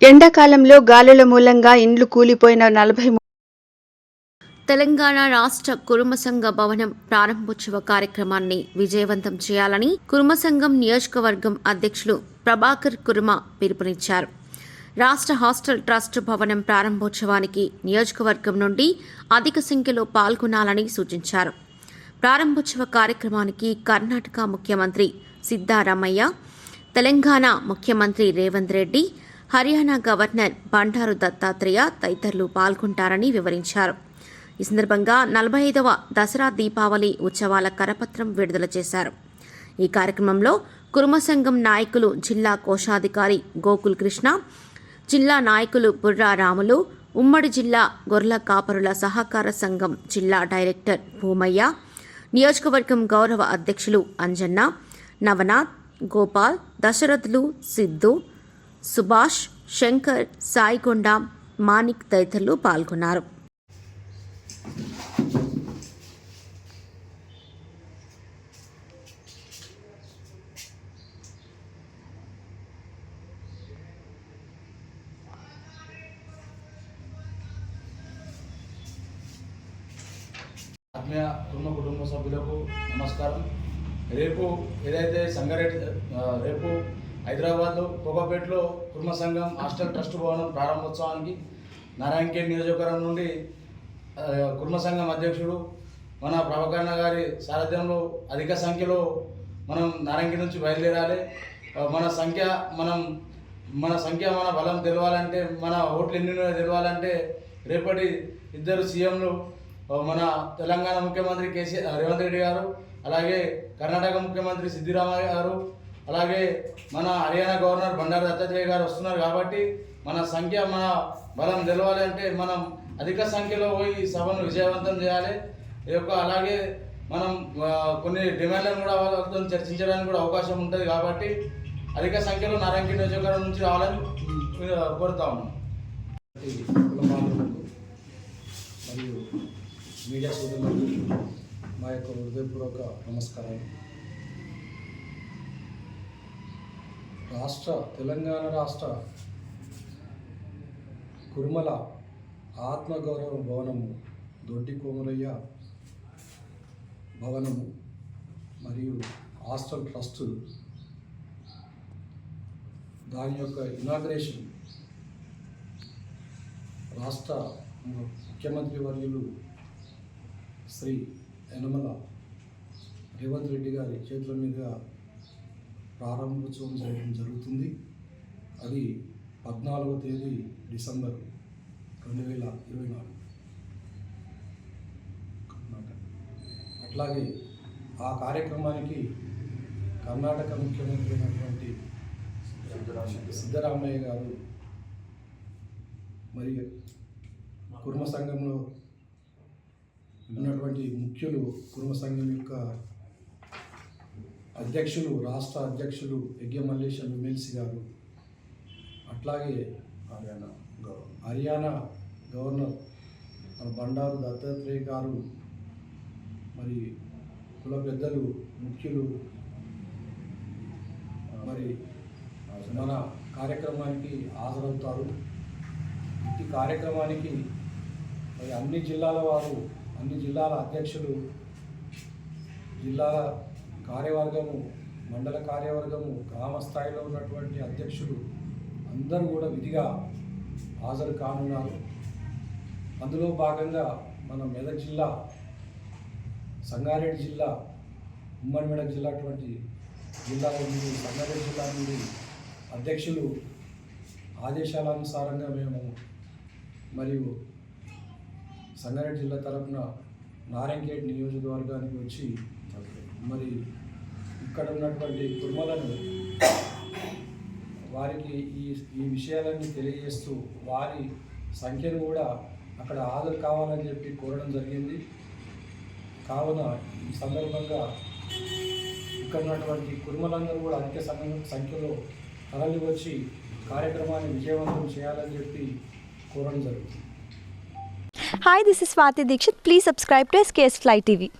ఎండాకాలంలో గాలుల మూలంగా ఇండ్లు కూలిపోయిన నలభై తెలంగాణ రాష్ట్ర కురుమ సంఘ భవనం ప్రారంభోత్సవ కార్యక్రమాన్ని విజయవంతం చేయాలని కురుమ సంఘం నియోజకవర్గం అధ్యక్షులు ప్రభాకర్ కురుమ పిలుపునిచ్చారు. రాష్ట్ర హాస్టల్ ట్రస్ట్ భవనం ప్రారంభోత్సవానికి నియోజకవర్గం నుండి అధిక సంఖ్యలో పాల్గొనాలని సూచించారు. ప్రారంభోత్సవ కార్యక్రమానికి కర్ణాటక ముఖ్యమంత్రి సిద్దారామయ్య తెలంగాణ ముఖ్యమంత్రి రేవంత్ రెడ్డి హర్యానా గవర్నర్ బండారు దత్తాత్రేయ తదితరులు పాల్గొంటారని వివరించారు. ఈ సందర్భంగా నలభై ఐదవ దసరా దీపావళి ఉత్సవాల కరపత్రం విడుదల చేశారు. ఈ కార్యక్రమంలో కురుమ సంఘం నాయకులు జిల్లా కోశాధికారి గోకుల్ కృష్ణ జిల్లా నాయకులు బుర్రా రాములు ఉమ్మడి జిల్లా గొర్రెల కాపరుల సహకార సంఘం జిల్లా డైరెక్టర్ భూమయ్య నియోజకవర్గం గౌరవ అధ్యక్షులు అంజన్న నవనాథ్ గోపాల్ దశరథులు సిద్ధు సుభాష్ శంకర్ సాయికొండ మాణిక్ తదితరులు పాల్గొన్నారు. ఆత్మీయ కుటుంబ కుటుంబ సభ్యులకు నమస్కారం. రేపు ఏదైతే సంగారెడ్డి రేపు హైదరాబాద్లో కోకాపేటలో కుర్మ సంఘం హాస్టల్ ట్రస్ట్ భవనం ప్రారంభోత్సవానికి నారాయణఖేడ్ నియోజకవర్గం నుండి కుర్మ సంఘం అధ్యక్షుడు మన ప్రభాకరణ గారి సారథ్యంలో అధిక సంఖ్యలో మనం నారాయణఖేడ్ నుంచి బయలుదేరాలి. మన సంఖ్య మనం మన సంఖ్య మన బలం తెలవాలంటే మన ఓట్లు ఎన్ని తెలవాలంటే రేపటి ఇద్దరు సీఎంలు మన తెలంగాణ ముఖ్యమంత్రి కేసీఆర్ రేవంత్ రెడ్డి గారు అలాగే కర్ణాటక ముఖ్యమంత్రి సిద్ధిరామయ్య గారు అలాగే మన హర్యానా గవర్నర్ బండారు దత్తాత్రేయ గారు వస్తున్నారు కాబట్టి మన సంఖ్య మన బలం తెలవాలి అంటే మనం అధిక సంఖ్యలో పోయి సభను విజయవంతం చేయాలి. ఈ యొక్క అలాగే మనం కొన్ని డిమాండ్లను కూడా వాళ్ళతో చర్చించడానికి కూడా అవకాశం ఉంటుంది కాబట్టి అధిక సంఖ్యలో నారాయణ నియోజకవర్గం నుంచి రావాలని కోరుతా ఉన్నాం. మరియు మీడియా సోదరులకు మా యొక్క హృదయపూర్వక నమస్కారాలు. రాష్ట్ర తెలంగాణ రాష్ట్ర కురుమల ఆత్మగౌరవ భవనము దొడ్డి కోమరయ్య భవనము మరియు హాస్టల్ ట్రస్ట్ దాని యొక్క ఇనాగ్రేషన్ రాష్ట్ర ముఖ్యమంత్రి వర్యులు శ్రీ యనమల రేవంత్ రెడ్డి గారి చేతుల మీదుగా ప్రారంభోత్సవం చేయడం జరుగుతుంది. అది పద్నాలుగవ తేదీ డిసెంబర్ రెండు వేల ఇరవై నాలుగు. కర్ణాటక అట్లాగే ఆ కార్యక్రమానికి కర్ణాటక ముఖ్యమంత్రి అయినటువంటి సిద్ధరామయ్య గారు మరి కుర్మ సంఘంలో ఉన్నటువంటి ముఖ్యులు కుర్మ సంఘం యొక్క అధ్యక్షులు రాష్ట్ర అధ్యక్షులు యజ్ఞ మల్లేశం ఎమ్మెల్సీ గారు అట్లాగే హర్యానా హర్యానా గవర్నర్ మన బండారు దత్తాత్రేయ గారు మరి కుల పెద్దలు ముఖ్యులు మరి మన కార్యక్రమానికి హాజరవుతారు. ఈ కార్యక్రమానికి మరి అన్ని జిల్లాల వారు అన్ని జిల్లాల అధ్యక్షులు జిల్లాల కార్యవర్గము మండల కార్యవర్గము గ్రామ స్థాయిలో ఉన్నటువంటి అధ్యక్షులు అందరూ కూడా విధిగా హాజరు కానున్నారు. అందులో భాగంగా మన మెదక్ జిల్లా సంగారెడ్డి జిల్లా ఉమ్మడి మెదక్ జిల్లా అటువంటి జిల్లాల నుండి సంగారెడ్డి జిల్లా నుండి అధ్యక్షులు ఆదేశాల అనుసారంగా మేము మరియు సంగారెడ్డి జిల్లా తరపున నారాయణఖేడ్ నియోజకవర్గానికి వచ్చి మరి ఇక్కడ ఉన్నటువంటి కుటుంబాలను వారికి ఈ ఈ విషయాలన్నీ తెలియజేస్తూ వారి సంఖ్యను కూడా అక్కడ హాజరు కావాలని చెప్పి కోరడం జరిగింది. కావున ఈ సందర్భంగా ఇక్కడ ఉన్నటువంటి కుర్మలందరూ కూడా అధిక సంఖ్య- సంఖ్యలో తరలి వచ్చి కార్యక్రమాన్ని విజయవంతం చేయాలని చెప్పి కోరడం జరుగుతుంది. Hi this is Swathi Dixit please subscribe to SKS fly TV